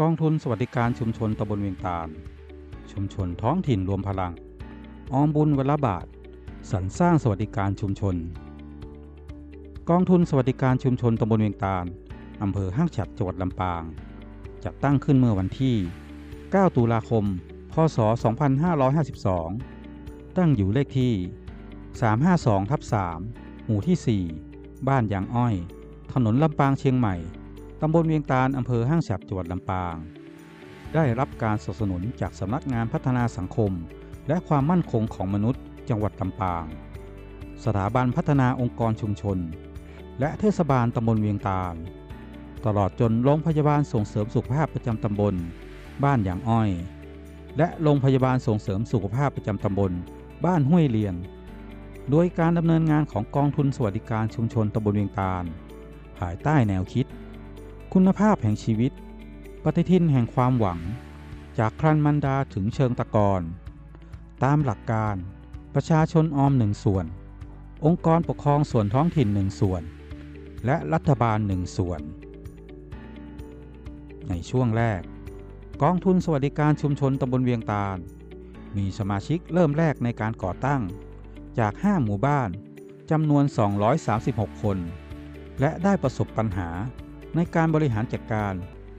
กองทุนสวัสดิการชุมชนตำบลเวียงตาล ชุมชนท้องถิ่นรวมพลัง ออมบุญวันละบาท สรรสร้างสวัสดิการชุมชน กองทุนสวัสดิการชุมชนตำบลเวียงตาลอำเภอห้างฉัดจังหวัดลำปาง จัดตั้งขึ้นเมื่อวันที่ 9 ตุลาคม พศ 2552 ตั้งอยู่เลขที่ 352ทับ3หมู่ที่ 4 บ้านยางอ้อย ถนนลำปางเชียงใหม่ ตำบลเวียงตาลอำเภอห้างฉับจังหวัดลำปาง ได้รับการสนับสนุนจากสำนักงานพัฒนาสังคม และความมั่นคงของมนุษย์ จังหวัดลำปาง สถาบันพัฒนาองค์กรชุมชน และเทศบาลตำบลเวียงตาล ตลอดจนโรงพยาบาลส่งเสริมสุขภาพประจำตำบล บ้านยางอ้อย และโรงพยาบาลส่งเสริมสุขภาพประจำตำบล บ้านห้วยเลียน โดยการดำเนินงานของกองทุนสวัสดิการชุมชนตำบลเวียงตาลภายใต้แนวคิด คุณภาพแห่งชีวิต ปฏิทินแห่งความหวัง จากครันมันดาถึงเชิงตะกอนตามหลักการ ประชาชนออมหนึ่งส่วน องค์กรปกครองส่วนท้องถิ่นหนึ่งส่วน และรัฐบาลหนึ่งส่วน ในช่วงแรก กองทุนสวัสดิการชุมชนตำบลเวียงตาล มีสมาชิกเริ่มแรกในการก่อตั้ง จาก 5 หมู่บ้านจำนวน 236 คน และได้ประสบปัญหา ในการบริหารจัดการ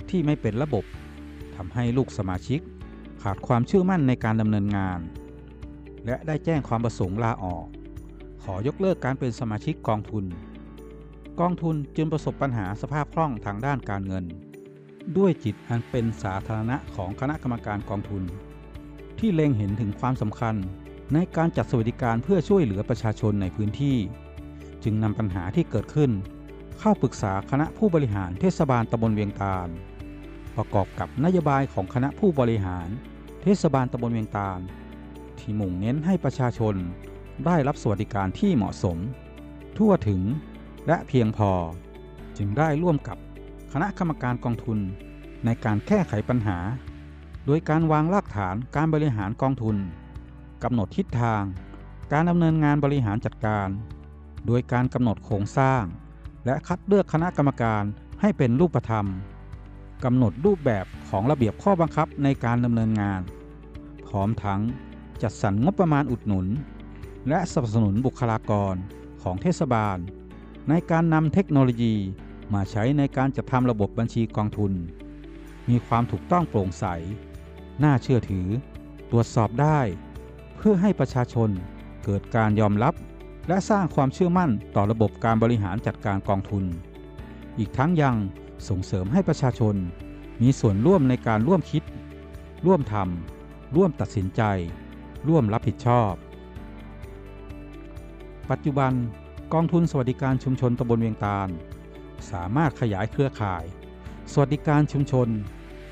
ที่ไม่เป็นระบบทำให้ลูกสมาชิก ขาดความเชื่อมั่นในการดำเนินงาน และได้แจ้งความประสงค์ลาออก ขอยกเลิกการเป็นสมาชิกกองทุน กองทุนจึงประสบปัญหาสภาพคล่องทางด้านการเงิน ด้วยจิตอันเป็นสาธารณะของคณะกรรมการกองทุน ที่เล็งเห็นถึงความสำคัญในการจัดสวัสดิการเพื่อช่วยเหลือประชาชนในพื้นที่ จึงนำปัญหาที่เกิดขึ้น เข้าปรึกษาคณะผู้บริหารเทศบาลตำบลเวียงตาล ประกอบกับนโยบายของคณะผู้บริหาร เทศบาลตำบลเวียงตาล ที่มุ่งเน้นให้ประชาชนได้รับสวัสดิการที่เหมาะสม ทั่วถึงและเพียงพอ จึงได้ร่วมกับคณะกรรมการกองทุนในการแก้ไขปัญหา โดยการวางรากฐานการบริหารกองทุนกำหนดทิศทาง การดำเนินงานบริหารจัดการ โดยการกำหนดโครงสร้าง และคัดเลือกคณะกรรมการให้เป็นรูปธรรมกำหนดรูปแบบของระเบียบข้อบังคับในการดำเนินงาน พร้อมทั้งจัดสรรงบประมาณอุดหนุน และสนับสนุนบุคลากรของเทศบาล ในการนำเทคโนโลยีมาใช้ในการจัดทำระบบบัญชีกองทุน มีความถูกต้องโปร่งใส น่าเชื่อถือ ตรวจสอบได้ เพื่อให้ประชาชนเกิดการยอมรับ และสร้างความเชื่อมั่นต่อระบบการบริหารจัดการกองทุน อีกทั้งยังส่งเสริมให้ประชาชน มีส่วนร่วมในการร่วมคิด ร่วมทำร่วมตัดสินใจ ร่วมรับผิดชอบ ปัจจุบันกองทุนสวัสดิการชุมชนตำบลเวียงตาล สามารถขยายเครือข่าย สวัสดิการชุมชน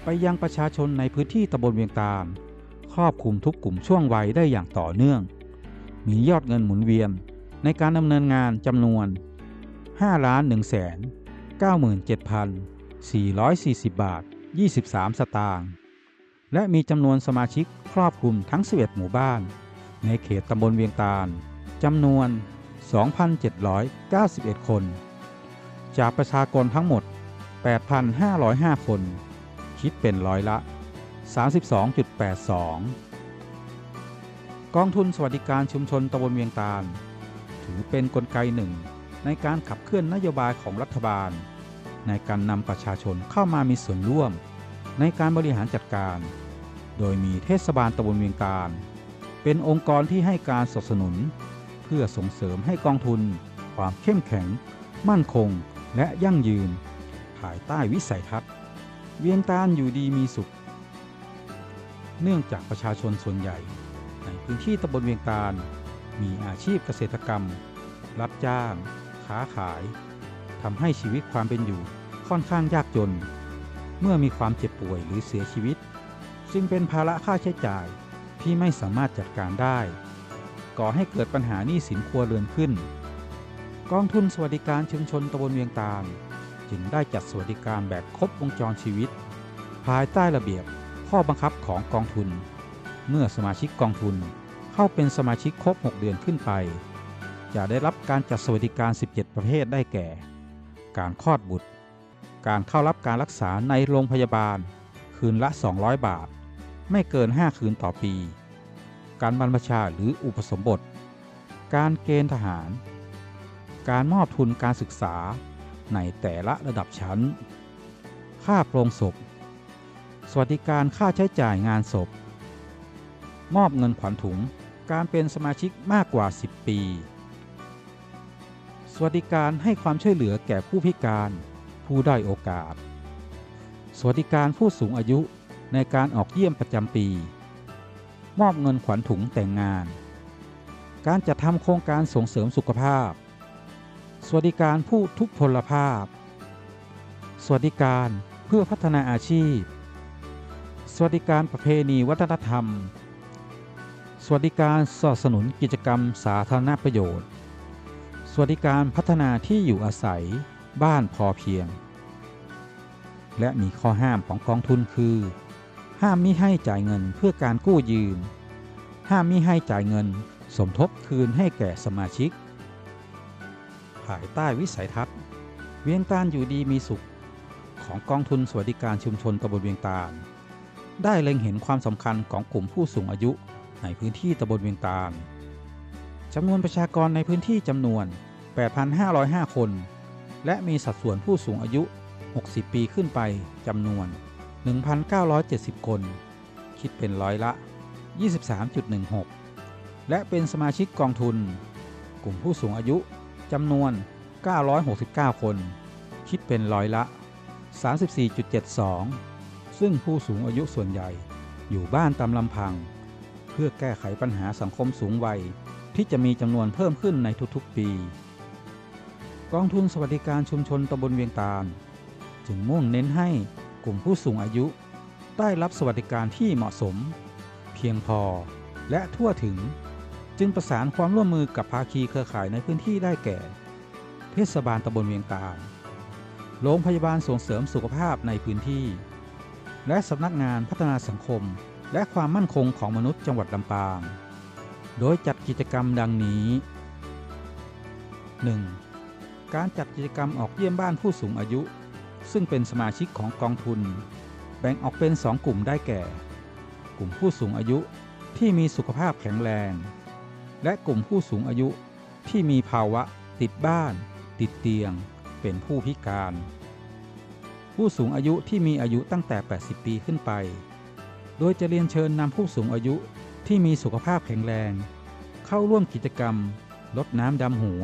ไปยังประชาชนในพื้นที่ตำบลเวียงตาล ครอบคลุมทุกกลุ่มช่วงวัยได้อย่างต่อเนื่อง มียอดเงินหมุนเวียน ในการดำเนินงานจำนวน 5 ล้าน1แสน97,440 บาท 23 สตางค์ และมีจำนวนสมาชิกครอบคลุมทั้ง 11 หมู่บ้าน ในเขตตำบลเวียงตาลจำนวน 2,791 คน จากประชากรทั้งหมด 8,505 คน คิดเป็นร้อยละ 32.82 กองทุนสวัสดิการชุมชนตำบลเวียงตาล ถือเป็นนกลไกหนึ่ง ในการขับเคลื่อนนโยบายของรัฐบาล ในการนำประชาชนเข้ามามีส่วนร่วม ในการบริหารจัดการ โดยมีเทศบาลตำบลเวียงตาลเป็นองค์กรที่ให้การสนับสนุน เพื่อส่งเสริมให้กองทุน ความเข้มแข็ง มั่นคง และยั่งยืน ภายใต้วิสัยทัศน์ เวียงตาลอยู่ดีมีสุข เนื่องจากประชาชนส่วนใหญ่ ในพื้นที่ตำบลเวียงตาล มีอาชีพเกษตรกรรม รับจ้าง ค้าขายทำให้ชีวิตความเป็นอยู่ค่อนข้างยากจน เมื่อมีความเจ็บป่วยหรือเสียชีวิตจึงเป็นภาระค่าใช้จ่ายที่ไม่สามารถจัดการได้ ก่อให้เกิดปัญหาหนี้สินครัวเรือนขึ้น กองทุนสวัสดิการชุมชนตำบลเวียงตาลจึงได้จัดสวัสดิการแบบครบวงจรชีวิต ภายใต้ระเบียบข้อบังคับของกองทุน เมื่อสมาชิกกองทุน เข้าเป็นสมาชิกครบ 6 เดือนขึ้นไป จะได้รับการจัดสวัสดิการ 17 ประเภทได้แก่ การคลอดบุตร การเข้ารับการรักษาในโรงพยาบาล คืนละ 200 บาท ไม่เกิน 5 คืนต่อปี การบรรพชาหรืออุปสมบท การเกณฑ์ทหาร การมอบทุนการศึกษาในแต่ละระดับชั้น ค่าโปรงศพ สวัสดิการค่าใช้จ่ายงานศพ มอบเงินขวัญถุง การเป็นสมาชิกมากกว่า 10 ปี สวัสดิการให้ความช่วยเหลือแก่ผู้พิการ ผู้ได้อยโอกาส สวัสดิการผู้สูงอายุในการออกเยี่ยมประจำปี มอบเงินขวัญถุงแต่งงาน การจัดทำโครงการส่งเสริมสุขภาพ สวัสดิการผู้ทุพพลภาพ สวัสดิการเพื่อพัฒนาอาชีพ สวัสดิการประเพณีวัฒนธรรม สวัสดิการสนับสนุนกิจกรรมสาธารณประโยชน์ สวัสดิการพัฒนาที่อยู่อาศัย บ้านพอเพียง และมีข้อห้ามของกองทุนคือ ห้ามมิให้จ่ายเงินเพื่อการกู้ยืม ห้ามมิให้จ่ายเงิน สมทบคืนให้แก่สมาชิก ภายใต้วิสัยทัศน์ เวียงตาลอยู่ดีมีสุข ของกองทุนสวัสดิการชุมชนตำบลเวียงตาล ได้เล็งเห็นความสำคัญของกลุ่มผู้สูงอายุ ในพื้นที่ตำบลเวียงตาลจำนวนประชากรในพื้นที่จำนวน 8,505 คน และมีสัดส่วนผู้สูงอายุ 60 ปีขึ้นไปจำนวน 1,970 คน คิดเป็นร้อยละ 23.16 และเป็นสมาชิกกองทุน กลุ่มผู้สูงอายุจำนวน 969 คน คิดเป็นร้อยละ 34.72 ซึ่งผู้สูงอายุส่วนใหญ่อยู่บ้านตามลำพัง เพื่อแก้ไขปัญหาสังคมสูงวัย ที่จะมีจำนวนเพิ่มขึ้นในทุกๆปี กองทุนสวัสดิการชุมชนตำบลเวียงตาล จึงมุ่งเน้นให้กลุ่มผู้สูงอายุ ได้รับสวัสดิการที่เหมาะสม เพียงพอและทั่วถึง จึงประสานความร่วมมือกับภาคีเครือข่ายในพื้นที่ได้แก่ เทศบาลตำบลเวียงตาลโรงพยาบาลส่งเสริมสุขภาพในพื้นที่ และสำนักงานพัฒนาสังคม และความมั่นคงของมนุษย์จังหวัดลำปาง โดยจัดกิจกรรมดังนี้ 1. การจัดกิจกรรมออกเยี่ยมบ้านผู้สูงอายุ ซึ่งเป็นสมาชิกของกองทุน แบ่งออกเป็น 2 กลุ่มได้แก่ กลุ่มผู้สูงอายุที่มีสุขภาพแข็งแรง และกลุ่มผู้สูงอายุที่มีภาวะ ติดบ้าน ติดเตียง เป็นผู้พิการ ผู้สูงอายุที่มีอายุตั้งแต่ 80 ปีขึ้นไป โดยจะเรียนเชิญนำผู้สูงอายุที่มีสุขภาพแข็งแรง เข้าร่วมกิจกรรมลดน้ำดำหัว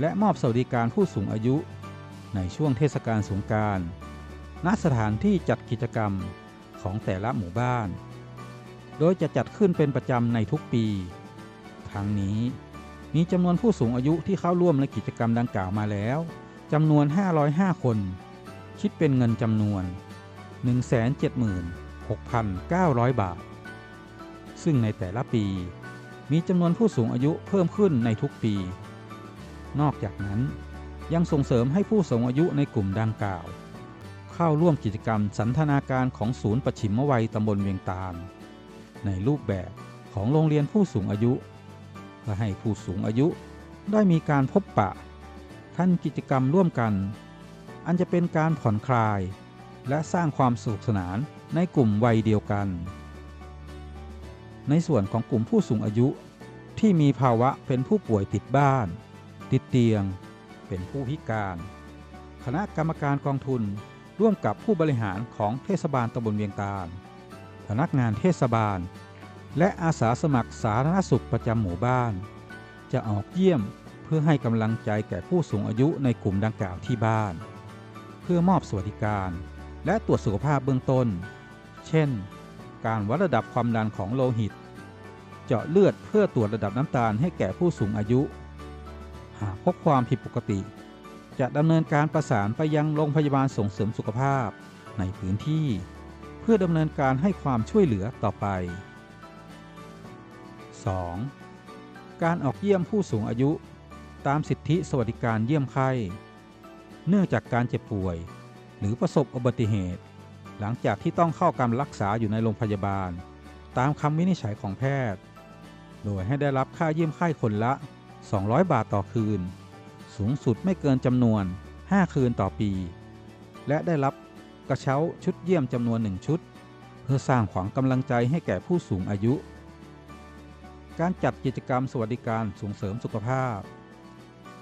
และมอบสวัสดิการผู้สูงอายุ ในช่วงเทศกาลสงการณสถานที่จัดกิจกรรมของแต่ละหมู่บ้าน โดยจะจัดขึ้นเป็นประจำในทุกปี ทั้งนี้มีจำนวนผู้สูงอายุที่เข้าร่วมในกิจกรรมดังกล่าวมาแล้วจำนวน 505 คน คิดเป็นเงินจำนวน 6,900 บาท ซึ่งในแต่ละปีมีจำนวนผู้สูงอายุเพิ่มขึ้นในทุกปี นอกจากนั้นยังส่งเสริมให้ผู้สูงอายุในกลุ่มดังกล่าว เข้าร่วมกิจกรรมสันทนาการของศูนย์ประชิมวัยตำบลเวียงตาล ในรูปแบบของโรงเรียนผู้สูงอายุเพื่อให้ผู้สูงอายุได้มีการพบปะท่านกิจกรรมร่วมกัน อันจะเป็นการผ่อนคลาย และสร้างความสนุกสนาน ในกลุ่มวัยเดียวกัน ในส่วนของกลุ่มผู้สูงอายุที่มีภาวะเป็นผู้ป่วยติดบ้าน ติดเตียง เป็นผู้พิการ คณะกรรมการกองทุนร่วมกับผู้บริหารของเทศบาลตำบลเวียงตาลพนักงานเทศบาล และอาสาสมัครสาธารณสุขประจำหมู่บ้าน จะออกเยี่ยมเพื่อให้กำลังใจแก่ผู้สูงอายุในกลุ่มดังกล่าวที่บ้าน เพื่อมอบสวัสดิการ และตรวจสุขภาพเบื้องต้น เช่น การวัดระดับความดันของโลหิต เจาะเลือดเพื่อตรวจระดับน้ำตาลให้แก่ผู้สูงอายุ หากพบความผิดปกติ จะดำเนินการประสานไปยังโรงพยาบาลส่งเสริมสุขภาพในพื้นที่ เพื่อดำเนินการให้ความช่วยเหลือต่อไป 2. การออกเยี่ยมผู้สูงอายุ ตามสิทธิสวัสดิการเยี่ยมไข้ เนื่องจากการเจ็บป่วย หรือประสบอุบัติเหตุ หลังจากที่ต้องเข้าการรักษาอยู่ในโรงพยาบาล ตามคำวินิจฉัยของแพทย์ โดยให้ได้รับค่าเยี่ยมไข้คนละ 200 บาทต่อคืน สูงสุดไม่เกินจำนวน 5 คืนต่อปี และได้รับกระเช้าชุดเยี่ยมจำนวนหนึ่งชุด เพื่อสร้างขวัญกำลังใจให้แก่ผู้สูงอายุ การจัดกิจกรรมสวัสดิการส่งเสริมสุขภาพ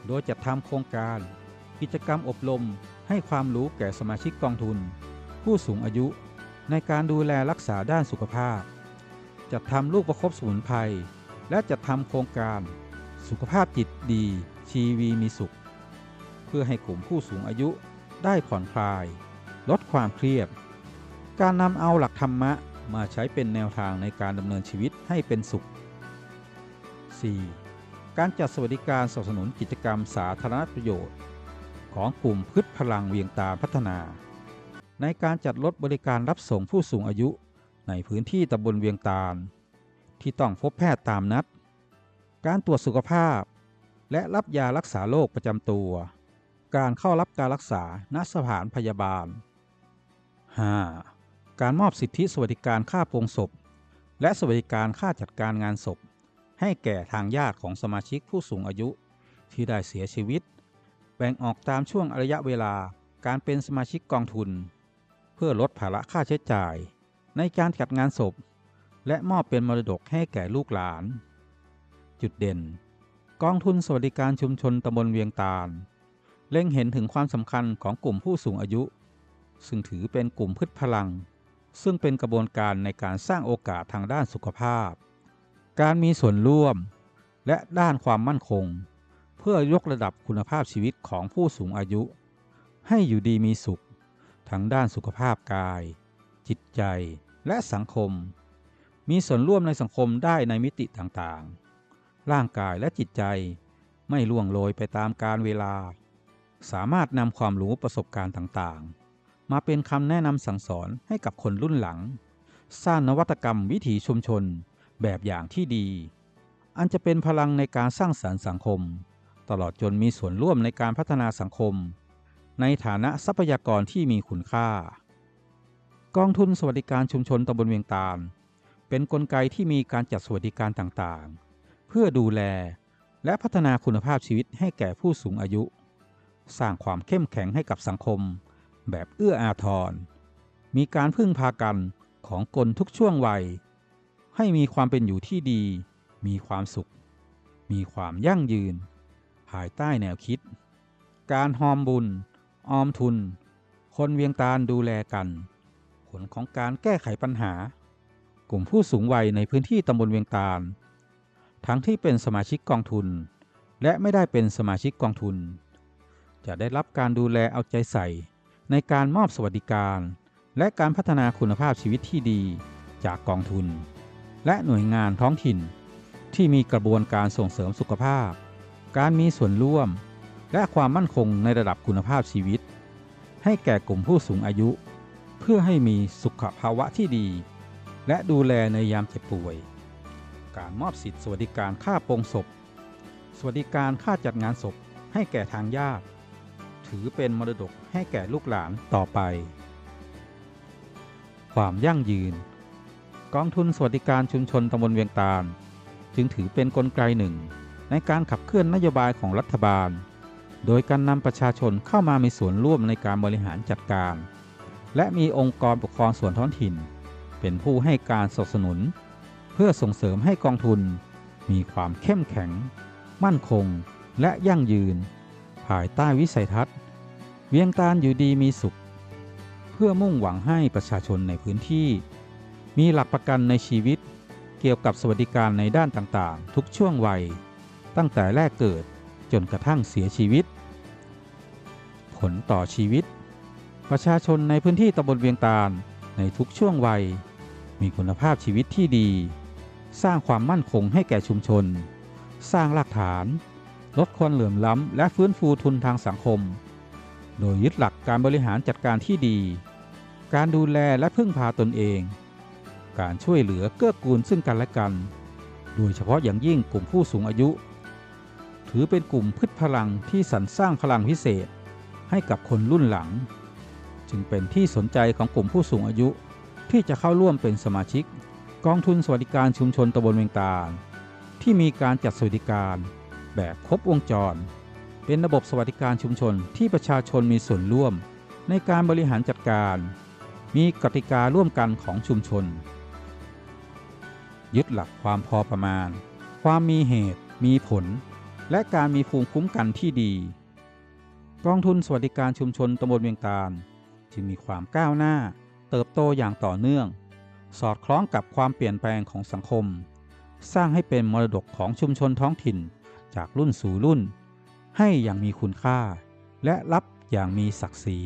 โดยจัดทำโครงการ กิจกรรมอบรมให้ความรู้แก่สมาชิกกองทุน ผู้สูงอายุในการดูแลรักษาด้านสุขภาพ จัดทำลูกประคบสมุนไพร และจัดทำโครงการสุขภาพจิตดี ชีวีมีสุข เพื่อให้กลุ่มผู้สูงอายุได้ผ่อนคลาย ลดความเครียด การนำเอาหลักธรรมะมาใช้เป็นแนวทางในการดำเนินชีวิตให้เป็นสุข 4. การจัดสวัสดิการสนับสนุนกิจกรรมสาธารณประโยชน์ ของกลุ่มพืชพลังเวียงตาพัฒนา ในการจัดรถบริการรับส่งผู้สูงอายุ ในพื้นที่ตำบลเวียงตาล ที่ต้องพบแพทย์ตามนัด การตรวจสุขภาพ และรับยารักษาโรคประจำตัว การเข้ารับการรักษาณสถานพยาบาล 5. การมอบสิทธิสวัสดิการค่าโปรงศพ และสวัสดิการค่าจัดการงานศพ ให้แก่ทางญาติของสมาชิกผู้สูงอายุที่ได้เสียชีวิต แบ่งออกตามช่วงระยะเวลาการเป็นสมาชิกกองทุน พื่อลดภาระค่าใช้จ่าย ในการจัดงานศพ และมอบเป็นมรดกให้แก่ลูกหลาน จุดเด่น กองทุนสวัสดิการชุมชนตำบลเวียงตาล เล็งเห็นถึงความสำคัญของกลุ่มผู้สูงอายุ ซึ่งถือเป็นกลุ่มพืชพลัง ซึ่งเป็นกระบวนการในการสร้างโอกาสทางด้านสุขภาพ การมีส่วนร่วม และด้านความมั่นคง เพื่อยกระดับคุณภาพชีวิตของผู้สูงอายุ ให้อยู่ดีมีสุข ทั้งด้านสุขภาพกาย จิตใจและสังคม มีส่วนร่วมในสังคมได้ในมิติต่างๆ ร่างกายและจิตใจไม่ล่วงโรยไปตามกาลเวลา สามารถนำความรู้ประสบการณ์ต่างๆ มาเป็นคำแนะนำสั่งสอนให้กับคนรุ่นหลัง สร้างนวัตกรรมวิถีชุมชนแบบอย่างที่ดี อันจะเป็นพลังในการสร้างสรรค์สังคม ตลอดจนมีส่วนร่วมในการพัฒนาสังคม ในฐานะทรัพยากรที่มีคุณค่า กองทุนสวัสดิการชุมชนตำบลเวียงตาล เป็นนกลไกที่มีการจัดสวัสดิการต่างๆ เพื่อดูแลและพัฒนาคุณภาพชีวิตให้แก่ผู้สูงอายุ สร้างความเข้มแข็งให้กับสังคม แบบเอื้ออาทร มีการพึ่งพากันของคนทุกช่วงวัย ให้มีความเป็นอยู่ที่ดี มีความสุข มีความยั่งยืน ภายใต้แนวคิด การหอมบุญ ออมทุน คนเวียงตาลดูแลกัน ผลของการแก้ไขปัญหา กลุ่มผู้สูงวัยในพื้นที่ตำบลเวียงตาล ทั้งที่เป็นสมาชิกกองทุน และไม่ได้เป็นสมาชิกกองทุน จะได้รับการดูแลเอาใจใส่ในการมอบสวัสดิการ และการพัฒนาคุณภาพชีวิตที่ดีจากกองทุน และหน่วยงานท้องถิ่นที่มีกระบวนการส่งเสริมสุขภาพ การมีส่วนร่วม และความมั่นคงในระดับคุณภาพชีวิต ให้แก่กลุ่มผู้สูงอายุ เพื่อให้มีสุขภาวะที่ดี และดูแลในยามเจ็บป่วย การมอบสิทธิสวัสดิการค่าโปรงศพ สวัสดิการค่าจัดงานศพให้แก่ทางญาติ ถือเป็นมรดกให้แก่ลูกหลานต่อไป ความยั่งยืน กองทุนสวัสดิการชุมชนตำบลเวียงตาล จึงถือเป็นนกลไกหนึ่ง ในการขับเคลื่อนนโยบายของรัฐบาล โดยการนำประชาชนเข้ามามีส่วนร่วมในการบริหารจัดการ และมีองค์กรปกครองส่วนท้องถิ่น เป็นผู้ให้การสนับสนุน เพื่อส่งเสริมให้กองทุน มีความเข้มแข็ง มั่นคง และยั่งยืน ภายใต้วิสัยทัศน์ เวียงตาลอยู่ดีมีสุข เพื่อมุ่งหวังให้ประชาชนในพื้นที่ มีหลักประกันในชีวิต เกี่ยวกับสวัสดิการในด้านต่างๆ ทุกช่วงวัย ตั้งแต่แรกเกิด จนกระทั่งเสียชีวิต ผลต่อชีวิต ประชาชนในพื้นที่ตำบลเวียงตาลในทุกช่วงวัย มีคุณภาพชีวิตที่ดี สร้างความมั่นคงให้แก่ชุมชน สร้างรากฐาน ลดความเหลื่อมล้ำ และฟื้นฟูทุนทางสังคม โดยยึดหลักการบริหารจัดการที่ดี การดูแลและพึ่งพาตนเอง การช่วยเหลือเกื้อกูลซึ่งกันและกัน โดยเฉพาะอย่างยิ่งกลุ่มผู้สูงอายุ ถือเป็นกลุ่มพืชพลังที่สรรสร้างพลังพิเศษ ให้กับคนรุ่นหลัง จึงเป็นที่สนใจของกลุ่มผู้สูงอายุที่จะเข้าร่วมเป็นสมาชิก กองทุนสวัสดิการชุมชนตำบลเวียงตาล ที่มีการจัดสวัสดิการ แบบครบวงจร เป็นระบบสวัสดิการชุมชนที่ประชาชนมีส่วนร่วม ในการบริหารจัดการ มีกติการ่วมกันของชุมชน ยึดหลักความพอประมาณ ความมีเหตุมีผล และการมีภูมิคุ้มกันที่ดี กองทุนสวัสดิการชุมชนตำบลเวียงตาลจึงมีความก้าวหน้า เติบโตอย่างต่อเนื่อง สอดคล้องกับความเปลี่ยนแปลงของสังคม สร้างให้เป็นมรดกของชุมชนท้องถิ่นจากรุ่นสู่รุ่น ให้อย่างมีคุณค่า และรับอย่างมีศักดิ์ศรี